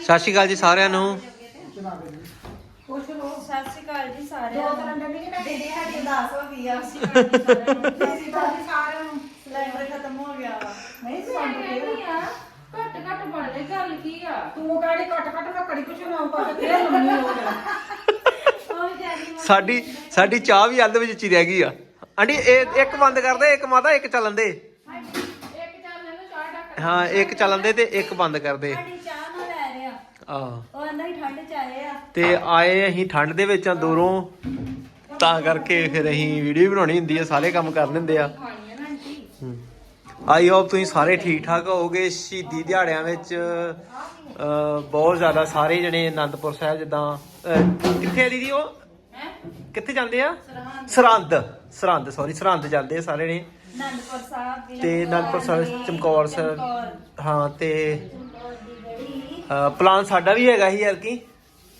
ਸਤਿ ਸ਼੍ਰੀ ਅਕਾਲ ਜੀ। ਸਾਰਿਆਂ ਨੂੰ ਸਤਿ ਸ਼੍ਰੀ ਅਕਾਲ ਜੀ ਸਾਰਿਆਂ ਦੀਦੀ ਸਾਡੀ ਉਦਾਸ ਹੋ ਗਈ ਆ ਅਸੀਂ ਤਾਂ ਸਾਰਿਆਂ ਨੂੰ। ਸਿਲੰਡਰ ਖਤਮ ਹੋ ਗਿਆ ਵਾ ਨਹੀਂ ਸਾਨੂੰ ਨਹੀਂ ਆ ਘੱਟ ਘੱਟ ਬਣ ਲੈ ਗੱਲ ਕੀ ਆ ਤੂੰ ਕਾੜੀ ਕੱਟ ਕੱਟ ਮੈਂ ਕੜੀ ਕੁਛ ਨਾ ਪਾ ਕੇ ਫੇਰ ਲੰਮੀ ਹੋ ਗਿਆ ਉਹ ਵਿਚਾਰੀ ਸਾਡੀ ਸਾਡੀ ਚਾਹ ਵੀ ਅੱਧ ਵਿੱਚ ਹੀ ਰਹਿ ਗਈ ਆ। ਆਂਟੀ ਇਹ ਇੱਕ ਬੰਦ ਕਰਦੇ ਇੱਕ ਮਾਤਾ ਇੱਕ ਚੱਲਣ ਦੇ। ਇੱਕ ਚੱਲ ਇਹਨੂੰ ਚਾਹ ਡੱਕ ਹਾਂ ਇੱਕ ਚੱਲਣ ਦੇ ਤੇ ਇੱਕ ਬੰਦ ਕਰਦੇ ਸਾਡੀ ਆ ਉਹ ਕਹਿੰਦਾ ਹੀ ਠੰਡ ਚ ਆਏ ਆ। ਤੇ ਆਏ ਅਸੀਂ ਠੰਡ ਦੇ ਵਿੱਚ ਆ ਦੂਰੋਂ। ਤਾਂ ਕਰਕੇ ਫਿਰ ਅਸੀਂ ਵੀਡੀਓ ਬਣਾਉਣੀ ਹੁੰਦੀ ਆ ਸਾਰੇ ਕੰਮ ਕਰ ਲੈਂਦੇ ਆ। ਖਾਣੀ ਆ ਨਾ ਆਂਟੀ ਆਈ ਹੋਪ ਤੁਸੀਂ ਸਾਰੇ ਠੀਕ ਠਾਕ ਹੋਵੋਗੇ ਸ਼ਹੀਦੀ ਦਿਹਾੜਿਆਂ ਵਿੱਚ ਬਹੁਤ ਜ਼ਿਆਦਾ ਸਾਰੇ ਜਣੇ ਆਨੰਦਪੁਰ ਸਾਹਿਬ ਜਿੱਦਾਂ ਕਿੱਥੇ ਆ ਦੀਦੀ ਉਹ? ਹੈ? ਕਿੱਥੇ ਜਾਂਦੇ ਆ? ਸਰਹੰਦ। ਸਰਹੰਦ ਸੌਰੀ ਸਰਹੰਦ ਜਾਂਦੇ ਆ ਸਾਰੇ ਨੇ ਅਨੰਦਪੁਰ ਸਾਹਿਬ ਤੇ ਅਨੰਦਪੁਰ ਸਾਹਿਬ ਚਮਕੌਰ ਸਾਹਿਬ। ਚਮਕੌਰ। ਹਾਂ ਤੇ ਪਲਾਨ ਸਾਡਾ ਵੀ ਹੈਗਾ ਸੀ ਯਾਰ ਕੀ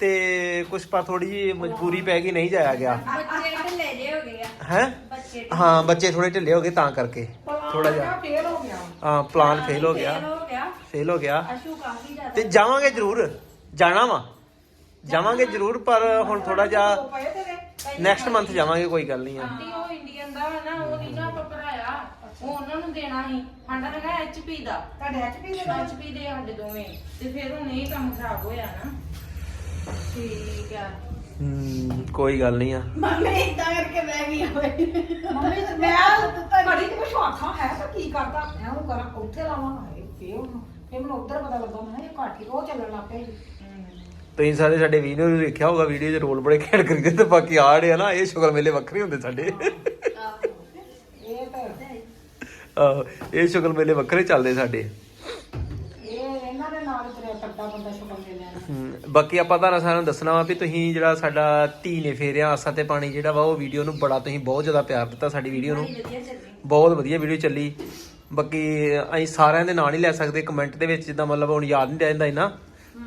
ਤੇ ਕੁਝ ਪਰ ਥੋੜੀ ਜੀ ਮਜਬੂਰੀ ਪੈ ਗਈ ਨਹੀਂ ਜਾਇਆ ਗਿਆ। ਬੱਚੇ ਢਿੱਲੇ ਜੇ ਹੋ ਗਏ ਆ। ਹੈ? ਬੱਚੇ ਹਾਂ ਬੱਚੇ ਥੋੜੇ ਢਿੱਲੇ ਹੋ ਗਏ ਤਾਂ ਕਰਕੇ। ਥੋੜਾ ਜਿਹਾ। ਹੋ ਗਿਆ। ਹਾਂ ਪਲਾਨ ਫੇਲ ਹੋ ਗਿਆ। ਫੇਲ ਹੋ ਗਿਆ। ਫੇਲ ਹੋ ਗਿਆ। ਅਸ਼ੂ ਕਾਫੀ ਜ਼ਿਆਦਾ ਤੇ ਜਾਵਾਂਗੇ ਜ਼ਰੂਰ। ਜਾਣਾ ਵਾ। ਜਾਵਾਂਗੇ ਜ਼ਰੂਰ ਪਰ ਹੁਣ ਥੋੜਾ ਜਿਹਾ ਨੈਕਸਟ ਮੰਥ ਜਾਵਾਂਗੇ ਕੋਈ ਗੱਲ ਨਹੀਂ ਆ। ਆਂਟੀ ਉਹ ਇੰਡੀਅਨ ਦਾ ਵਾ ਨਾ ਉਹ ਨਹੀਂ ਨਾ ਆਪਾਂ ਭਰਾਇਆ ਉਹ ਉਹਨਾਂ ਨੂੰ ਦੇਣਾ ਸੀ। ਸਾਡਾ ਹੈਗਾ ਐਚਪੀ ਦਾ। ਤੁਹਾਡੇ ਐਚਪੀ ਦੇ ਨਾਲ? ਐਚਪੀ ਦੇ ਸਾਡੇ ਦੋਵੇਂ। ਤੇ ਫਿਰ ਹੁਣ ਇਹ ਕੰਮ ਖਰਾਬ ਹੋਇਆ ਨਾ। ਠੀਕ ਆ। ਹਮ, ਕੋਈ ਗੱਲ ਨਹੀਂ ਆ। ਮੰਮੀ ਇਦਾਂ ਕਰਕੇ ਬਹਿ ਗਈ ਹੋਏ ਮੰਮੀ ਤੇ ਮੈਂ ਕੜੀ ਤੇ ਕੁਛ ਆਖਾਂ ਹੈ ਤਾਂ ਕੀ ਕਰਦਾ? ਮੈਂ ਉਹ ਕਰਾਂ ਉੱਥੇ ਲਾਵਾਂ ਹੈ ਫੇਰ ਉਹਨੂੰ ਫੇਰ ਮੈਨੂੰ ਉੱਧਰ ਪਤਾ ਲੱਗਾ ਮੈਂ ਕਿਹਾ ਇਹ ਘਾਟੀ ਉਹ ਚੱਲਣ ਲੱਗ ਪਈ। ਤੁਸੀਂ ਸਾਰੇ ਸਾਡੇ ਵੀਡੀਓ ਨੂੰ ਦੇਖਿਆ ਹੋਗਾ ਵੀਡੀਓ 'ਚ ਰੋਲ ਬੜੇ ਖੇਡ ਕਰੀਦੇ ਤੇ ਬਾਕੀ ਆੜੇ ਆ ਨਾ ਇਹ ਸ਼ੁਗਰ ਮੇਲੇ ਵੱਖਰੇ ਹੁੰਦੇ ਸਾਡੇ। ਆਹੋ, ਇਹ ਸ਼ੁਗਰ ਮੇਲੇ ਵੱਖਰੇ ਚੱਲਦੇ ਸਾਡੇ। ਇਹ ਇਹਨਾਂ ਦੇ ਨਾਲ ਤੇਰੇ ਟੱਡਾ ਬੰਦਾ ਸ਼ੁਕਰ ਦੇ। ਲੈਣਾ ਹਮ, ਬਾਕੀ ਆਪਾਂ ਤੁਹਾਨੂੰ ਸਾਰਿਆਂ ਨੂੰ ਦੱਸਣਾ ਵਾ ਵੀ ਤੁਸੀਂ ਜਿਹੜਾ ਸਾਡਾ ਧੀ ਨੇ ਫੇਰਿਆ ਆਸਾਂ ਤੇ ਪਾਣੀ ਜਿਹੜਾ ਵਾ ਉਹ ਵੀਡੀਓ ਨੂੰ ਬੜਾ ਤੁਸੀਂ ਬਹੁਤ ਜ਼ਿਆਦਾ ਪਿਆਰ ਦਿੱਤਾ ਸਾਡੀ ਵੀਡੀਓ ਨੂੰ। ਬਹੁਤ ਵਧੀਆ ਵੀਡੀਓ ਚੱਲੀ। ਬਾਕੀ ਅਸੀਂ ਸਾਰਿਆਂ ਦੇ ਨਾਂ ਨਹੀਂ ਲੈ ਸਕਦੇ ਕਮੈਂਟ ਦੇ ਵਿੱਚ ਜਿੱਦਾਂ ਮਤਲਬ ਹੁਣ ਯਾਦ ਨਹੀਂ ਰਹਿੰਦਾ ਇਹਨਾਂ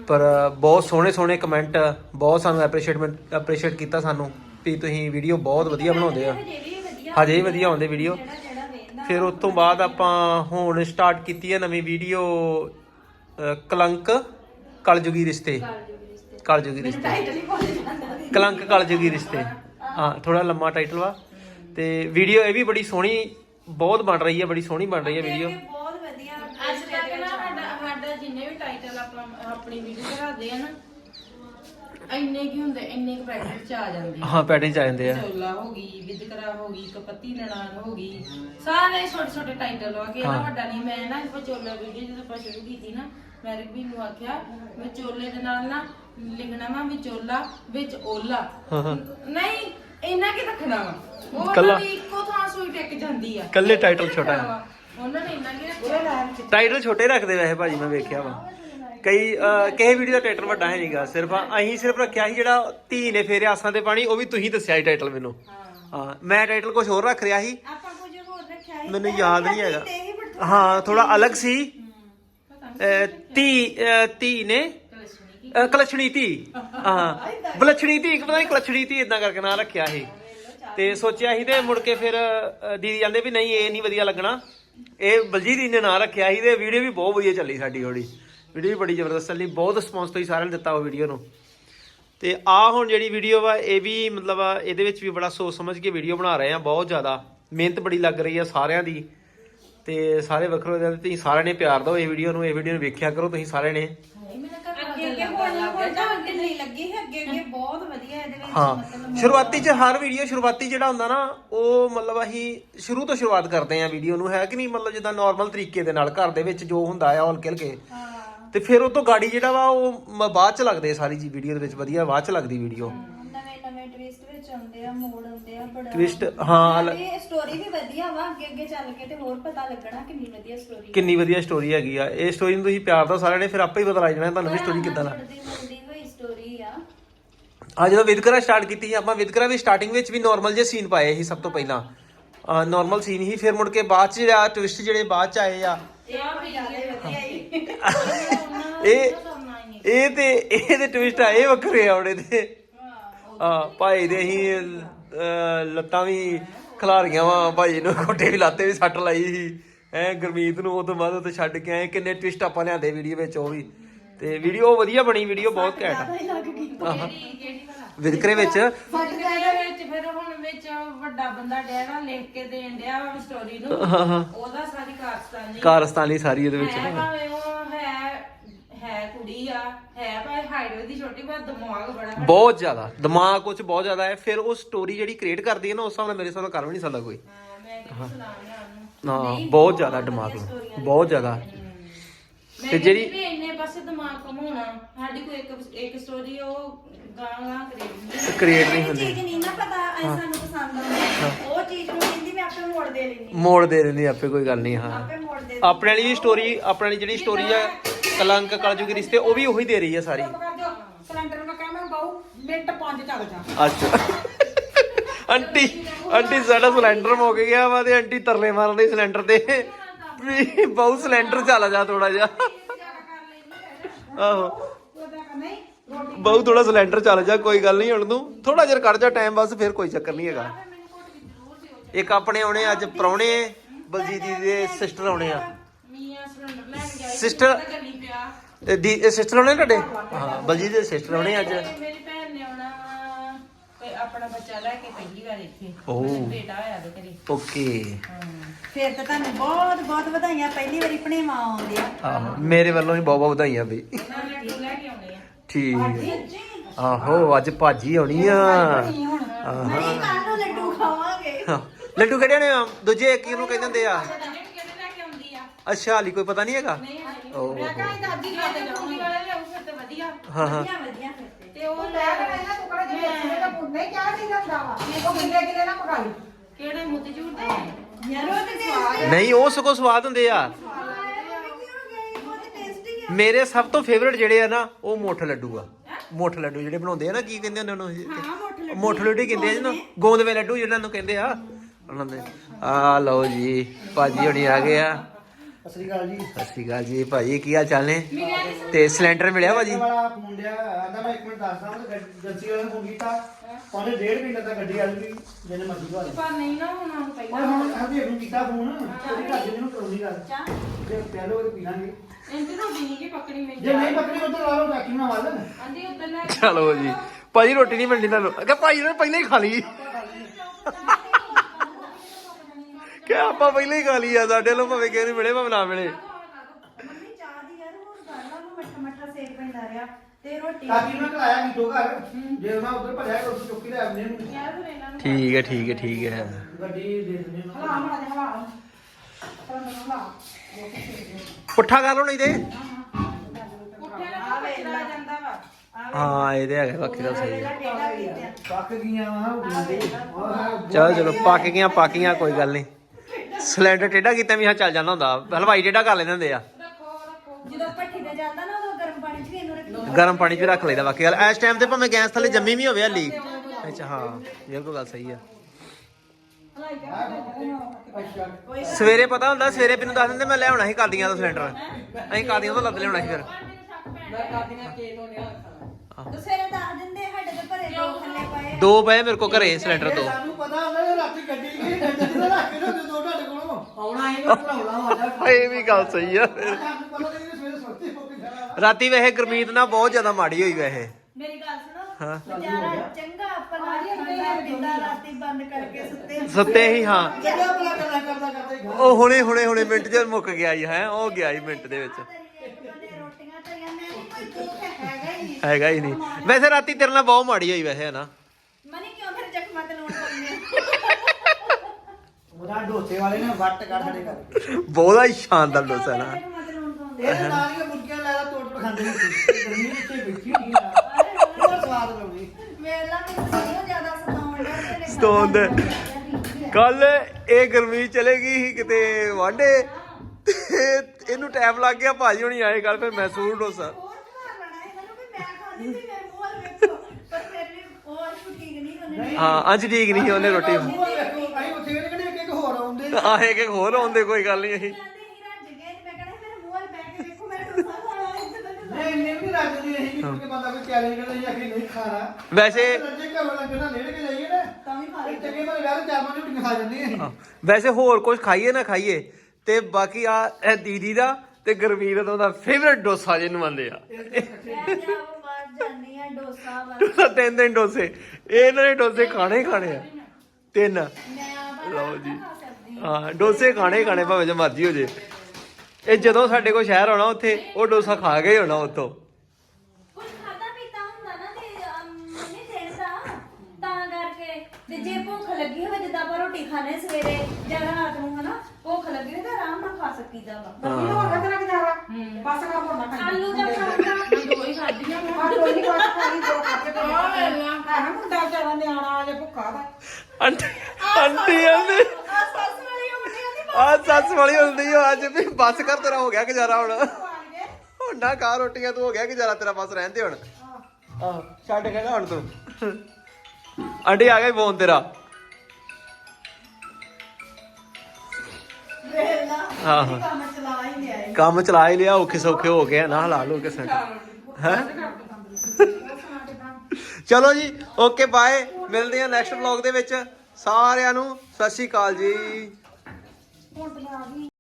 ਪਰ ਬਹੁਤ ਸੋਹਣੇ ਸੋਹਣੇ ਕਮੈਂਟ ਬਹੁਤ ਸਾਨੂੰ ਐਪਰੀਸ਼ੀਏਟ ਐਪਰੀਸ਼ੀਏਟ ਕੀਤਾ ਸਾਨੂੰ ਵੀ ਤੁਸੀਂ ਵੀਡੀਓ ਬਹੁਤ ਵਧੀਆ ਬਣਾਉਂਦੇ ਆ। ਹਜੇ ਵੀ ਵਧੀਆ। ਆਉਂਦੇ ਵੀਡੀਓ। ਫਿਰ ਉਸ ਤੋਂ ਬਾਅਦ ਆਪਾਂ ਹੁਣ ਸਟਾਰਟ ਕੀਤੀ ਹੈ ਨਵੀਂ ਵੀਡੀਓ ਕਲੰਕ ਕਲਯੁਗੀ ਰਿਸ਼ਤੇ। ਕਲਯੁਗੀ ਰਿਸ਼ਤੇ। ਕਲੰਕ ਕਲਯੁਗੀ ਰਿਸ਼ਤੇ। ਹਾਂ। ਥੋੜਾ ਲੰਮਾ ਟਾਈਟਲ ਵਾ। ਤੇ ਵੀਡੀਓ ਇਹ ਵੀ ਬੜੀ ਸੋਹਣੀ ਬਹੁਤ ਬਣ ਰਹੀ ਹੈ ਬੜੀ ਸੋਹਣੀ ਬਣ ਰਹੀ ਹੈ ਵੀਡੀਓ ਬਹੁਤ ਵਧੀਆ। ਅੱਜ ਤੱਕ ਨਾ ਸਾਡਾ ਸਾਡਾ ਜਿੰਨੇ ਵੀ ਟਾਈਟਲ ਆਪਾਂ ਆਪਣੀ ਵੀਡੀਓ ਚੜਾਦੇ ਆ ਨਾ ਇੰਨੇ ਕੀ ਹੁੰਦੇ ਇੰਨੇ ਕੁ ਪੈਟਰਨ ਚ ਆ ਜਾਂਦੇ ਆ। ਹਾਂ ਪੈਟਰਨ ਚ ਆ ਜਾਂਦੇ ਆ। ਚੋਲਾ ਹੋ ਗਈ ਵਿਦਕਰਾ ਹੋ ਗਈ ਕਪੱਤੀ ਨਣਾਨ ਹੋ ਗਈ ਸਾਰੇ ਛੋਟੇ ਛੋਟੇ ਟਾਈਟਲ ਆ ਕੇ ਨਾ ਹਾਂ। ਵੱਡਾ ਨਹੀਂ ਮੈਂ ਨਾ ਵਿਚੋਲਾ ਵੀਡੀਓ ਜਦੋਂ ਆਪਾਂ ਸ਼ੁਰੂ ਕੀਤੀ ਨਾ ਮੈਂ ਵੀ ਨੂੰ ਆਖਿਆ ਵਿਚੋਲੇ ਦੇ ਨਾਲ ਨਾ ਲਿਖਣਾ ਵਾ ਵਿਚੋਲਾ ਵਿੱਚ ਓਲਾ। ਹਾਂ ਹਾਂ। ਨਹੀਂ ਇੰਨਾ ਕੀ ਰੱਖਣਾ ਵਾ? ਉਹ ਕੱਲਾ- ਉਹਨਾਂ ਦੀ ਇੱਕੋ ਥਾਂ ਸੂਈ ਟਿਕ ਜਾਂਦੀ ਆ। ਕੱਲੇ title ਛੋਟਾ ਹੈ। ਉਹਨਾਂ ਨੇ ਇੰਨਾ ਕੀ ਰੱਖਿਆ? ਟਾਈਟਲ ਛੋਟੇ ਰੱਖਦੇ ਵੈਸੇ ਭਾਜੀ ਮੈਂ ਵੇਖਿਆ ਵਾ। ਕਈ ਕਿਸੇ ਵੀਡੀਓ ਦਾ ਟਾਈਟਲ ਵੱਡਾ ਹੈ ਨਹੀਂਗਾ ਸਿਰਫ ਅਸੀਂ ਸਿਰਫ ਰੱਖਿਆ ਸੀ ਜਿਹੜਾ ਧੀ ਨੇ ਫੇਰੇ ਆਸਾਂ ਤੇ ਪਾਣੀ ਉਹ ਵੀ ਤੁਸੀਂ ਦੱਸਿਆ ਸੀ ਟਾਈਟਲ ਮੈਨੂੰ। ਹਾਂ। ਮੈਂ ਟਾਈਟਲ ਕੁਝ ਹੋਰ ਰੱਖ ਰਿਹਾ ਸੀ। ਆਪਾਂ ਕੁਝ ਹੋਰ ਰੱਖਿਆ ਸੀ ਮੈਨੂੰ ਯਾਦ ਨਹੀਂ ਹੈਗਾ। ਹੀ ਥੋੜਾ ਅਲੱਗ ਸੀ। ਧੀ ਧੀ ਨੇ ਕਲਛਣੀ ਧੀ। ਹਾਂ ਬਲਛਣੀ ਧੀ ਇੱਕ ਪਤਾ ਨਹੀਂ ਕਲਛਣੀ ਧੀ ਇਦਾਂ ਕਰਕੇ ਨਾਂ ਰੱਖਿਆ ਸੀ। ਤੇ ਸੋਚਿਆ ਸੀ ਤੇ ਮੁੜ ਕੇ ਫਿਰ ਦੀਦੀ ਕਹਿੰਦੇ ਵੀ ਨਹੀਂ ਇਹ ਨਹੀਂ ਵਧੀਆ ਲੱਗਣਾ। ਇਹ ਬਲਜੀਤ ਜੀ ਨੇ ਨਾਂ ਰੱਖਿਆ ਸੀ ਤੇ ਵੀਡੀਓ ਵੀ ਬਹੁਤ ਵਧੀਆ ਚੱਲੀ ਸਾਡੀ ਹੋੜੀ ਵੀਡੀਓ ਬੜੀ ਜ਼ਬਰਦਸਤ ਚੱਲੀ ਬਹੁਤ ਰਿਸਪੌਂਸ ਤੁਸੀਂ ਸਾਰਿਆਂ ਨੇ ਦਿੱਤਾ ਉਹ ਵੀਡੀਓ ਨੂੰ। ਤੇ ਆ ਹੁਣ ਜਿਹੜੀ ਵੀਡੀਓ ਵਾ ਇਹ ਵੀ ਮਤਲਬ ਆ, ਇਹਦੇ ਵਿੱਚ ਵੀ ਬੜਾ ਸੋਚ ਸਮਝ ਕੇ ਵੀਡੀਓ ਬਣਾ ਰਹੇ ਆ ਬਹੁਤ ਜ਼ਿਆਦਾ। ਮਿਹਨਤ ਬੜੀ ਲੱਗ ਰਹੀ ਆ ਸਾਰਿਆਂ ਦੀ। ਤੇ ਸਾਰੇ ਵੱਖਰੇ ਦੇ ਤੁਸੀਂ ਸਾਰਿਆਂ ਨੇ ਪਿਆਰ ਦਿਓ ਇਹ ਵੀਡੀਓ ਨੂੰ ਇਹ ਵੀਡੀਓ ਨੂੰ ਵੇਖਿਆ ਕਰੋ ਤੁਸੀਂ ਸਾਰਿਆਂ ਨੇ। ਹੈ ਅੱਗੇ ਅੱਗੇ ਬਹੁਤ ਵਧੀਆ ਇਹਦੇ ਵਿੱਚ ਹਾਂ ਮਤਲਬ ਸ਼ੁਰੂਆਤੀ ਚ ਹਰ ਵੀਡੀਓ ਸ਼ੁਰੂਆਤੀ ਜਿਹੜਾ ਹੁੰਦਾ ਨਾ ਉਹ ਮਤਲਬ ਅਸੀਂ ਸ਼ੁਰੂ ਤੋਂ ਸ਼ੁਰੂਆਤ ਕਰਦੇ ਆ ਵੀਡੀਓ ਨੂੰ ਹੈ ਕਿ ਨਹੀਂ? ਮਤਲਬ ਜਿੱਦਾਂ ਨਾਰਮਲ ਤਰੀਕੇ ਦੇ ਨਾਲ ਘਰ ਦੇ ਵਿੱਚ ਜੋ ਹੁੰਦਾ ਆ ਹਲਕੇ ਹਲਕੇ ਹਾਂ। ਤੇ ਫਿਰ ਉਹ ਤੋਂ ਗਾੜੀ ਜਿਹੜਾ ਵਾ ਉਹ ਮ- ਬਾਅਦ ਚ ਲੱਗਦੇ ਆ ਸਾਰੀ ਜੀ ਵੀਡੀਓ ਦੇ ਵਿੱਚ ਵਧੀਆ ਬਾਅਦ ਚ ਲੱਗਦੀ ਵੀਡੀਓ ਨਵੇਂ ਨਵੇਂ ਟਵਿਸਟ ਵਿੱਚ ਆਉਂਦੇ ਆ ਮੋੜ ਆਉਂਦੇ ਆ ਬੜਾ Twist, ਹਾਂ, ਅਲ- ਇਹ ਸਟੋਰੀ ਵੀ ਵਧੀਆ ਵਾ ਅੱਗੇ ਅੱਗੇ ਚੱਲ ਕੇ ਤੇ ਹੋਰ ਪਤਾ ਲੱਗਣਾ ਕਿੰਨੀ ਵਧੀਆ ਸਟੋਰੀ ਕਿੰਨੀ ਵਧੀਆ ਸਟੋਰੀ ਹੈਗੀ ਆ। ਇਹ ਸਟੋਰੀ ਨੂੰ ਤੁਸੀਂ ਪਿਆਰ ਦਿਓ ਸਾਰਿਆਂ ਨੇ ਫਿਰ ਆਪੇ ਹੀ ਪਤਾ ਲੱਗ ਜਾਣਾ ਤੁਹਾਨੂੰ ਵੀ ਸਟੋਰੀ ਕਿੱਦਾਂ ਦਾ ਮਿਲਦੀ ਮਿਲਦੀ ਹੋਈ ਸਟੋਰੀ ਆ। ਆ ਜਦੋਂ ਵਿਦਕਰਾ ਸਟਾਰਟ ਕੀਤੀ ਸੀ ਆਪਾਂ ਵਿਦਕਰਾ ਵੀ ਸਟਾਰਟਿੰਗ ਵਿੱਚ ਵੀ ਨਾਰਮਲ ਜਿਹੇ ਸੀਨ ਪਾਏ ਸੀ ਸਭ ਤੋਂ ਪਹਿਲਾਂ। ਨਾਰਮਲ ਸੀਨ ਹੀ ਫਿਰ ਮੁੜ ਕੇ ਬਾਅਦ ਚ ਜਿਹੜਾ ਟਵਿਸਟ ਜਿਹੜੇ ਬਾਅਦ ਚ ਆਏ ਆ। ਇਹ ਵੀ ਜ਼ਿਆਦਾ ਵਧੀਆ ਹੀ। ਇਹ ਇਹ ਤੇ ਇਹ ਤੇ ਟਵਿਸਟ ਆਏ ਵੱਖਰੇ ਆ ਉਹਦੇ ਤੇ। ਆ ਭਾਈ ਦੇ ਅਹ, ਲੱਤਾਂ ਵੀ ਖਿਲਾਰੀਆਂ ਵਾ ਭਾਈ ਨੂੰ ਕੋਟੇ ਵੀ ਲਾਤੇ ਵੀ ਸੱਟ ਲਾਈ ਸੀ। ਐ ਗੁਰਮੀਤ ਨੂੰ ਉਹ ਤੋਂ ਬਾਅਦ ਉੱਤੇ ਛੱਡ ਕੇ ਆਏ ਕਿੰਨੇ ਟਵਿਸਟ ਆਪਾਂ ਲਿਆਂਦੇ ਵੀਡੀਓ ਵਿੱਚ ਉਹ ਵੀ। ਤੇ ਵੀਡੀਓ ਵਧੀਆ ਬਣੀ ਵੀਡੀਓ ਬਹੁਤ ਘੈਂਟ ਆ। ਹੀ ਵਿਦਕਰੇ ਵਿੱਚ? ਵਿੱਚ ਫਿਰ ਹੁਣ ਵਿੱਚ ਵੱਡਾ ਬੰਦਾ ਨਾ ਲਿਖ ਕੇ ਦੇਣ ਡਿਆ ਵਾ ਸਟੋਰੀ ਨੂੰ। ਹਾਂ ਹਾਂ। ਉਹਦਾ ਸਾਰੀ ਕਾਰਸਤਾਨੀ। ਕਾਰਸਤਾਨੀ ਸਾਰੀ ਇਹਦੇ ਵਿੱਚ। ਹੈ ਭਾਵੇਂ ਉਹ ਹੈ ਹੈ ਕੁੜੀ ਆ ਹੈ ਭਾਵੇਂ ਹਾਈਟ ਉਹਦੀ ਛੋਟੀ ਪਰ ਦਿਮਾਗ ਬੜਾ ਵੱਡਾ। ਬਹੁਤ ਜ਼ਿਆਦਾ ਦਿਮਾਗ ਕੁਝ ਬਹੁਤ ਜ਼ਿਆਦਾ ਹੈ। ਫਿਰ ਉਹ ਸਟੋਰੀ ਜਿਹੜੀ ਕ੍ਰੀਏਟ ਕਰਦੀ ਹੈ ਨਾ ਉਸ ਹਿਸਾਬ ਨਾਲ ਮੇਰੇ ਹਿਸਾਬ ਨਾਲ ਕਰ ਵੀ ਨਹੀਂ ਸਕਦਾ ਕੋਈ। ਹਾਂ, ਮੈਂ ਕਿਹਾ ਸੁਣਾਉਣਾ ਉਹਨੂੰ। ਹਾਂ ਬਹੁਤ ਜ਼ਿਆਦਾ ਦਿਮਾਗ ਨੂੰ ਬਹੁਤ ਜ਼ਿਆਦਾ। ਤੇ ਤੇ ਜਿਹੜੀ ਜਿਹੜੀ- ਵੀ ਇੰਨੇ ਪਾਸੇ ਦਿਮਾਗ ਘਮਾਉਣਾ ਸਾਡੀ ਕੋਈ ਇੱਕ ਇੱਕ ਸਟੋਰੀ ਉਹ ਗਾਂ ਗਾਂ ਕਰੇਗੀ ਕ੍ਰੀਏਟ ਨਹੀਂ ਹੁੰਦੀ। ਚੀਜ਼ ਨਹੀਂ ਨਾ ਪਤਾ ਐ ਸਾਨੂੰ ਪਸੰਦ ਆਉਂਦੀ। ਉਹ ਚੀਜ਼ ਨੂੰ ਕਹਿੰਦੀ ਮੈਂ ਆਪੇ ਮੋੜ ਦੇ ਲੈਣੀ ਮੋੜ ਦੇ ਦਿੰਦੀ ਆਪੇ ਕੋਈ ਗੱਲ ਨਹੀਂ ਹਾਂ। ਆਪੇ ਮੋੜ ਦੇ ਆਪਣੇ ਵਾਲੀ ਸਟੋਰੀ ਆਪਣੇ ਵਾਲੀ ਜਿਹੜੀ ਸਟੋਰੀ ਆ ਕਲੰਕ ਕਲਯੁਗੀ ਰਿਸ਼ਤੇ ਉਹ ਵੀ ਉਹੀ ਦੇ ਰਹੀ ਹੈ ਸਾਰੀ। ਚੁੱਪ ਕਰ ਜਾ। ਸਿਲੰਡਰ ਮੈਂ ਕਹਾਂ ਮੈਂ ਬਾਹੂ ਮਿੰਟ ਪੰਜ ਚੱਲ ਜਾ। ਅੱਛਾ। ਆਂਟੀ ਆਂਟੀ ਸਾਡਾ ਸਿਲੰਡਰ ਮੁੱਕ ਗਿਆ ਵਾ ਤੇ ਆਂਟੀ ਤਰਲੇ ਮਾਰਨ ਦੇ ਸਿਲੰਡਰ ਤੇ। ਵੀ ਬਹੁ ਸਿਲੰਡਰ ਚੱਲ ਜਾ ਥੋੜਾ ਜਿਹਾ। ਆਹੋ। ਉਹਦਾ ਕਰ ਨਹੀਂ ਰੋਟੀ ਬਹੁ ਥੋੜਾ ਸਿਲੰਡਰ ਚੱਲ ਜਾ ਕੋਈ ਗੱਲ ਨਹੀਂ ਹੁਣ ਤੂੰ। ਥੋੜਾ ਜਿਹਾ ਕੱਢ ਜਾ ਟਾਈਮ ਬਸ ਫਿਰ ਕੋਈ ਚੱਕਰ ਨਹੀਂ ਹੈਗਾ। ਇੱਕ ਆਪਣੇ ਆਉਣੇ ਅੱਜ ਪ੍ਰਾਹੁਣੇ ਬਲਜੀਤ ਜੀ ਦੇ ਸਿਸਟਰ ਆਉਣੇ ਆ। ਮੀਆਂ ਸਿਲੰਡਰ ਲੈਣ ਗਿਆ Sister- ਗੱਲੀ ਇਹ ਦੀ ਇਹ ਸਿਸਟਰ ਆਉਣੇ ਤੁਹਾਡੇ? ਹਾਂ ਬਲਜੀਤ ਦੇ ਸਿਸਟਰ ਆਉਣੇ ਅੱਜ। ਮੇਰੀ ਭੈਣ ਨੇ ਆਉਣਾ ਵਾ, ਤੇ ਆਪਣਾ ਬੱਚਾ ਲੈ ਕੇ ਪਹਿਲੀ ਵਾਰ ਇੱਥੇ। ਓਹ। ਬੇਟਾ ਹੋਇਆ ਤੇ ਘਰੇ। ਓਕੇ। ਫਿਰ ਤਾਂ ਤੁਹਾਨੂੰ ਬਹੁਤ ਬਹੁਤ ਵਧਾਈਆਂ। ਪਹਿਲੀ ਵਾਰੀ ਭਣੇਵਾ ਆਉਂਦੇ ਆ। ਆਹੋ ਮੇਰੇ ਵੱਲੋਂ ਹੀ ਬਹੁਤ ਬਹੁਤ ਵਧਾਈਆਂ ਬਈ ਉਹਨਾਂ ਨੇ ਲੱਡੂ ਲੈ ਕੇ ਆਉਣੇ ਆ। ਠੀਕ। ਹੈ। ਆਹੋ ਅੱਜ ਭਾਜੀ ਆਉਣੀ ਆ। ਨਹੀਂ ਹੁਣ। ਆਹਾ। ਨਹੀਂ ਕੱਲ ਨੂੰ ਲੱਡੂ ਖਾਵਾਂਗੇ। ਲੱਡੂ ਕਿਹੜੇ ਨੇ? ਦੂਜੇ ਇੱਕ ਨੂੰ ਕਹਿੰਦੇ ਹੁੰਦੇ ਆ? ਪਤਾ ਨਹੀਂ ਕਿਹੜੇ ਲੈ ਕੇ ਆਉਂਦੀ ਆ। ਅੱਛਾ ਹਾਲੀ ਕੋਈ ਪਤਾ ਨਹੀਂ ਹੈਗਾ ਨਹੀਂ। ਵਾਲੇ ਲਿਆਉ ਫਿਰ ਤੇ ਵਧੀਆ। ਹਾਂ ਹਾਂ। ਵਧੀਆ ਵਧੀਆ ਫਿਰ ਤੇ। ਤੇ ਉਹ ਉਹ ਲੈ ਲੈ ਕੇ ਇਹਨਾਂ ਟੁਕੜੇ ਜਿਹੇ ਵੇਚਣੇ ਦਾ ਪੁੰਨੇ ਕਿਆ ਨਹੀਂ ਵਾ। ਉਹ ਕਿੰਨੇ ਕਿੰਨੇ ਨਾ ਪਕਾਈ ਕਿਹੜੇ ਮੁੱਤੇ ਝੂਠ ਦੇ? ਯਾਰ ਉਹ ਤੇ ਟੇਸਟੀ ਨਹੀਂ ਉਹ ਸਗੋਂ ਸਵਾਦ ਹੁੰਦੇ ਆ। ਬਹੁਤ ਟੇਸਟੀ ਆ ਮੇਰੇ ਸਭ ਤੋਂ ਫੇਵਰਿਟ ਜਿਹੜੇ ਆ ਨਾ ਉਹ ਮੁੱਠ ਲੱਡੂ ਆ। ਮੁੱਠ ਲੱਡੂ ਜਿਹੜੇ ਬਣਾਉਂਦੇ ਆ ਨਾ ਕੀ ਕਹਿੰਦੇ ਹੁੰਦੇ ਉਹਨੂੰ ਮੁੱਠ ਲੱਡੂ ਹੀ ਕਹਿੰਦੇ ਆ ਜਿਹਨੂੰ। ਗੋਂਦਵੇ ਲੱਡੂ ਜਿਹਨਾਂ ਨੂੰ ਕਹਿੰਦੇ ਆ। ਉਹਨਾਂ ਦੇ ਆ ਲਓ ਜੀ ਭਾਜੀ ਹੁਣੀ ਆ ਗਏ ਆ। ਸਤਿ ਸ੍ਰੀ ਅਕਾਲ ਜੀ। ਸਤਿ ਸ਼੍ਰੀ ਅਕਾਲ ਜੀ। ਭਾਜੀ ਕੀ ਹਾਲ ਚਾਲ ਨੇ? ਤੇ ਸਿਲੰਡਰ ਮਿਲਿਆ ਭਾਜੀ? ਵਾਲਾ ਫੋਨ ਲਿਆ ਆਂਦਾ ਮੈਂ ਇੱਕ ਮਿੰਟ ਦੱਸਦਾ ਮੈਂ ਏਜੰਸੀ ਵਾਲੇ ਨੂੰ ਫੋਨ ਕੀਤਾ। ਪੌਣੇ ਡੇਢ ਮਹੀਨੇ ਤੱਕ ਗੱਡੀ ਆ ਜੂਗੀ ਜਿਹਨੇ ਮਰਜ਼ੀ ਦਵਾ ਦੇ ਪਰ ਨਹੀਂ ਨਾ ਹੁਣ ਓਏ ਪਹਿਲਾਂ। ਹੁਣ ਅਸੀਂ ਇਹਨੂੰ ਕੀਤਾ ਫੋਨ ਉਹਦੀ ਘਰ ਦੇ ਨੂੰ ਕਰਾਉਣੀ ਗੱਲ। ਤੇ ਪਹਿਲੋ ਉਹ ਪੀ ਲਾਂਗੇ ਇੰਟੀ ਰੋਟੀ ਨਹੀਂ ਜੀ ਪੱਕਣੀ ਮੈਂ ਜੇ ਨਹੀਂ ਬੱਕਰੀ ਉੱਧਰ ਲਾ ਲਓ ਚਾਕੀ ਨਾਲ ਵੱਲ। ਆਂਦੀ ਉਧਰ ਲੈ ਚਲੋ ਜੀ। ਭਾਜੀ ਰੋਟੀ ਨਹੀਂ ਮਿਲਣੀ ਤੁਹਾਨੂੰ। ਕਿ ਭਾਜੀ ਨੇ ਪਹਿਲਾਂ ਹੀ ਖਾ ਲਈ। ਕਿ ਆਪਾਂ ਪਹਿਲਾਂ ਹੀ ਖਾ ਲਈ ਆ ਸਾਡੇ ਵੱਲੋਂ ਭਾਵੇਂ ਕਿਸੇ ਨੂੰ ਮਿਲੇ ਭਾਵੇਂ ਨਾ ਮਿਲੇ। ਮੰਮੀ ਚਾਹ ਦੀ ਯਾਰ ਹੋਰ ਗੱਲ ਆ ਨੂੰ ਮੱਠਾ ਮੱਠਾ ਸੇਕ ਪੈਂਦਾ ਰਿਹਾ ਤੇ ਰੋਟੀ ਚਾਕੀ ਨੂੰ ਕਲਾਇਆ ਮੀਟੋ ਘਰ। ਜੇ ਮੈਂ ਉੱਧਰ ਭਰਿਆ ਉੱਧਰ ਚੁੱਕੀ ਲੈ ਆਉਂਦੇ ਨੂੰ ਯਾਰ ਫਿਰ ਇਹਨਾਂ ਨੂੰ ਠੀਕ ਹੈ ਠੀਕ ਹੈ ਠੀਕ ਹੈ। ਗੱਡੀ ਦੇ ਦਿੰਦੇ ਨੂੰ ਹਲਾ ਮਾਰਾ ਦੇ ਹਲਾ ਸਿਲੰਡਰ ਨੂੰ ਹਲਾ ਪੁੱਠਾ ਕਰ ਲਓ ਨਹੀਂ ਤੇ। ਪੁੱਠੇ ਨਾਲ ਪਚੜਾ ਜਾਂਦਾ ਵਾ। ਹਾਂ ਇਹ ਤੇ ਹੈਗਾ ਬਾਕੀ ਦਾ ਸਹੀ ਹੈ। ਪੱਕ ਗਈਆਂ ਵਾ ਚਲੋ ਚਲੋ ਪੱਕ ਗਈਆਂ ਪੱਕੀਆਂ ਕੋਈ ਗੱਲ ਨਹੀਂ। ਸਿਲੰਡਰ ਟੇਢਾ ਕੀਤਾ ਵੀ ਹਾਂ ਚੱਲ ਜਾਂਦਾ ਹੁੰਦਾ ਹਲਵਾਈ ਟੇਢਾ ਕਰ ਲੈਂਦੇ ਹੁੰਦੇ ਆ। ਜਦੋਂ ਭੱਠੀ ਤੇ ਜਾਂਦਾ ਨਾ ਉਦੋਂ ਗਰਮ ਪਾਣੀ 'ਚ ਵੀ ਇਹਨੂੰ ਰੱਖੀ ਗਰਮ ਪਾਣੀ 'ਚ ਰੱਖ ਲਈਦਾ ਬਾਕੀ ਗੱਲ ਇਸ ਟਾਈਮ ਤੇ ਭਾਵੇਂ ਗੈਸ ਥੱਲੇ ਜੰਮੀ ਵੀ ਹੋਵੇ ਹਲੀ। ਅੱਛਾ ਹਾਂ ਬਿਲਕੁਲ ਗੱਲ ਸਹੀ ਆ। ਸਵੇਰੇ ਪਤਾ ਹੁੰਦਾ ਸਵੇਰੇ ਮੈਨੂੰ ਦੱਸ ਦਿੰਦੇ ਮੈਂ ਲੈ ਆਉਣਾ ਸੀ ਕਾਦੀਆਂ ਦਾ ਸਿਲੰਡਰ। ਅਸੀਂ ਕਾਦੀਆਂ ਤੋਂ ਲੱਦ ਲਿਆਉਣਾ ਸੀ ਫਿਰ। ਦੂਸਰੇ ਦੱਸ ਦਿੰਦੇ ਸਾਡੇ ਤੇ ਭਰੇ ਦੋ ਥੱਲੇ ਪਏ ਆ। ਦੋ ਪਏ ਮੇਰੇ ਕੋ ਘਰੇ ਸਿਲੰਡਰ ਦੋ ਸਾਨੂੰ ਪਤਾ ਹੁੰਦਾ ਰਾਤੀ ਗੱਡੀ ਗੱਡੀ ਤੇ ਰੱਖ ਕੇ ਇਹ ਵੀ ਗੱਲ ਸਹੀ ਆ ਰਾਤੀ ਵੈਸੇ ਗੁਰਮੀਤ ਨਾਲ ਬਹੁਤ ਜ਼ਿਆਦਾ ਮਾੜੀ ਹੋਈ ਵੈਸੇ। ਮੇਰੀ ਗੱਲ ਸੁਣੋ ਹਾਂ। ਵਿਚਾਰਾ ਚੰਗਾ ਆਪਣਾ ਖਾਂਦਾ ਪੀਂਦਾ ਰਾਤੀ ਬੰਦ ਕਰਕੇ ਸੁੱਤੇ ਸੁੱਤੇ ਹੀ ਹਾਂ। ਗੱਲਾਂ ਕਰਦਾ ਕਰਦਾ ਹੀ ਉਹ ਹੁਣੇ ਹੁਣੇ ਹੁਣੇ ਮਿੰਟ 'ਚ ਮੁੱਕ ਗਿਆ ਜੀ ਹੈ ਉਹ ਗਿਆ ਜੀ ਮਿੰਟ ਦੇ ਵਿੱਚ। ਇੱਕ ਬੰਦੇ ਰੋਟੀਆਂ ਧਰੀਆਂ ਮੈਂ ਨਹੀਂ ਕੋਈ ਦੁੱਖ ਹੈਗਾ ਹੀ ਨਹੀਂ। ਹੈਗਾ ਹੀ ਨਹੀਂ। ਵੈਸੇ ਰਾਤੀ ਤੇਰੇ ਨਾਲ ਬਹੁਤ ਮਾੜੀ ਹੋਈ ਵੈਸੇ ਹੈ ਨਾ? ਮਨੀ ਕਿਉਂ ਫਿਰ ਜ਼ਖਮਾਂ ਤੇ ਲੂਣ ਪਾਉਂਦੇ ਢੋਸੇ ਵਾਲੇ ਨੇ ਵੱਟ ਕੱਢ ਸਾਡੇ ਘਰ ਬਹੁਤਾ ਹੀ ਸ਼ਾਨਦਾਰ ਡੋਸਾ ਨਾ। ਜ਼ਖਮਾਂ ਤੇ ਲੂਣ ਪਾਉਂਦੇ ਇਹ ਨਾਲ ਹੀ ਮੁਰਗੀਆਂ ਲੈ ਲਾ ਤੋੜ ਤੋੜ ਖਾਂਦੇ ਸੀ। ਗਰਮੀ ਵਿੱਚ ਬੈਠੀ ਹੁੰਦੀ ਆ। ਬਹੁਤ ਸਵਾਦ ਲਾਉਂਦੀ। ਖਾਧਾ ਕੱਲ ਇਹ ਗਰਮੀ ਚਲੇਗੀ ਸੀ ਕਿਤੇ ਵਾਂਡੇ ਇਹਨੂੰ ਟਾਈਮ ਲੱਗ ਗਿਆ ਭਾਜੀ ਹੁਣੀ ਆਏ ਕੱਲ ਫਿਰ ਮੈਸੂਰ ਡੋਸਾ। ਹੋਰ ਖਵਾ ਲੈਣਾ ਇਹਨਾਂ ਨੂੰ ਵੀ ਮੈਂ ਖਾਂਦੀ ਸੀ ਮੇਰੇ ਮੂੰਹ ਵੱਲ ਵੇਖੋ। ਪਰ ਫਿਰ ਵੀ ਉਹ ਅੱਜ ਠੀਕ ਨਹੀਂ ਉਹਨੇ ਹਾਂ ਅੱਜ ਠੀਕ ਨਹੀਂ ਸੀ ਉਹਨੇ ਰੋਟੀ ਉਹ ਵੇਖੋ ਅਸੀਂ ਉੱਥੇ ਕਹਿੰਦੇ ਕਿ ਆਉਂਦੇ ਆਹ ਇੱਕ ਇੱਕ ਹੋਰ ਆਉਂਦੇ ਕੋਈ ਗੱਲ ਨਹੀਂ ਅਸੀਂ। ਰੱਜ ਨਹੀਂ ਬੰਦਾ ਕੋਈ ਕਰਦਾ ਜਾਂ ਕਿ ਨਹੀਂ ਖਾਣਾ ਵੈਸੇ ਰੱਜੇ ਘਰੋਂ ਲੱਗਣਾ ਨੇੜ ਕੇ ਜਾਈਏ ਨਾ। ਤਾਂ ਵੀ ਖਾ ਲਈ ਚੰਗੇ ਭਲੇ ਯਾਰ ਚਾਰ ਪੰਜ ਰੋਟੀਆਂ ਖਾ ਜਾਂਦੇ ਅਸੀਂ ਹਾਂ, ਵੈਸੇ ਹੋਰ ਕੁਝ ਖਾਈਏ ਨਾ ਖਾਈਏ ਤੇ ਬਾਕੀ ਆ ਇਹ ਦੀਦੀ ਦਾ ਤੇ ਗੁਰਵੀਰ ਦਾ ਫੇਵਰਿਟ ਡੋਸਾ ਜਿਹਨੂੰ ਆਂਦੇ ਆ। ਮੈਂ ਬਾਹਰ ਆ ਡੋਸਾ ਵਾਲਾ ਡੋਸਾ ਤਿੰਨ ਤਿੰਨ ਡੋਸੇ ਇਹਨਾਂ ਨੇ ਡੋਸੇ ਖਾਣੇ ਹੀ ਖਾਣੇ ਆ। ਤਿੰਨ। ਮੈਂ ਆ ਲਓ ਜੀ। ਹਾਂ ਡੋਸੇ ਖਾਣੇ ਖਾਣੇ ਭਾਵੇਂ ਜੋ ਮਰਜ਼ੀ ਹੋ ਜੇ। ਇਹ ਜਦੋਂ ਸਾਡੇ ਕੋਲ ਸ਼ਹਿਰ ਆਉਣਾ ਉੱਥੇ ਉਹ ਡੋਸਾ ਖਾ ਕੇ ਹੀ ਆਉਣਾ ਉੱਥੋਂ। ਕੁਝ ਖਾਦਾ ਪੀਤਾ ਹੁੰਦਾ ਨਾ ਤੇ ਅਮ, ਨਹੀਂ ਦੇਣਦਾ ਤਾਂ ਕਰਕੇ। ਤੇ ਜੇ ਭੁੱਖ ਲੱਗੀ ਹੋਵੇ ਜਿੱਦਾਂ ਆਪਾਂ ਰੋਟੀ ਖਾਣੇ ਸਵੇਰੇ ਜਾਂ ਰਾਤ ਨੂੰ ਹਨਾ ਭੁੱਖ ਲੱਗੀ ਹੋਵੇ ਤਾਂ ਆਰਾਮ ਨਾਲ ਖਾ ਸਕੀਦਾ ਵਾ। ਬੱਤੀ ਹੋ ਗਿਆ ਤੇਰਾ ਗੁਜ਼ਾਰਾ ਬਸ ਕਰ ਪੜਨਾ ਆਲੂ ਦਾ ਪਰਾਂਠਾ ਮੈਂ ਦੋ ਹੀ ਖਾਧੀਆਂ ਮੈਂ ਆ ਕੋਈ ਨਹੀਂ ਬਾਤ ਖਾਣੀ ਦੋ ਖਾਤੇ ਤੇ ਆ। ਵੇਲਾ ਹੈ ਮੁੰਡਾ ਵਿਚਾਰਾ ਨਿਆਣਾ ਅਜੇ ਭੁੱਖਾ ਦਾ ਆਂਟੀ ਆਂਟੀ ਆਂਦੇ ਆ ਸੱਸ ਵਾਲੀ ਹੁੰਦੀ ਹੁੰਦੀ ਆ ਸੱਸ ਵਾਲੀ ਹੁੰਦੀ ਆ ਅੱਜ ਵੀ ਬੱਸ ਕਰ ਤੇਰਾ ਹੋ ਗਿਆ ਗੁਜ਼ਾਰਾ ਹੁਣ। ਹੁਣ ਨਾ ਖਾ ਰੋਟੀਆਂ ਤੂੰ ਹੋ ਗਿਆ ਗੁਜ਼ਾਰਾ ਤੇਰਾ ਬਸ ਰਹਿੰਦੇ ਹੁਣ। ਆਹ ਛੱਡ ਕੇ ਨਾ ਹੁਣ ਤੂੰ। ਆਂਟੀ ਆ ਗਿਆ ਫੋਨ ਤੇਰਾ। ਆਹੋ। ਕੰਮ ਚਲਾ ਹੀ ਲਿਆ ਔਖੇ ਸੌਖੇ ਹੋ ਗਏ ਆ, ਨਾ ਹਲਾ ਲੋ ਕਿਸੇ ਹੈ? ਚਲੋ ਜੀ ਓਕੇ ਬਾਏ। ਮਿਲਦੇ ਆ ਨੈਕਸਟ ਵਲੌਗ ਦੇ ਵਿੱਚ। ਸਾਰਿਆਂ ਨੂੰ ਸਤਿ ਸ਼੍ਰੀ ਅਕਾਲ ਜੀ। ਹੁਣ ਤੇ ਮੈਂ ਆ ਗਈ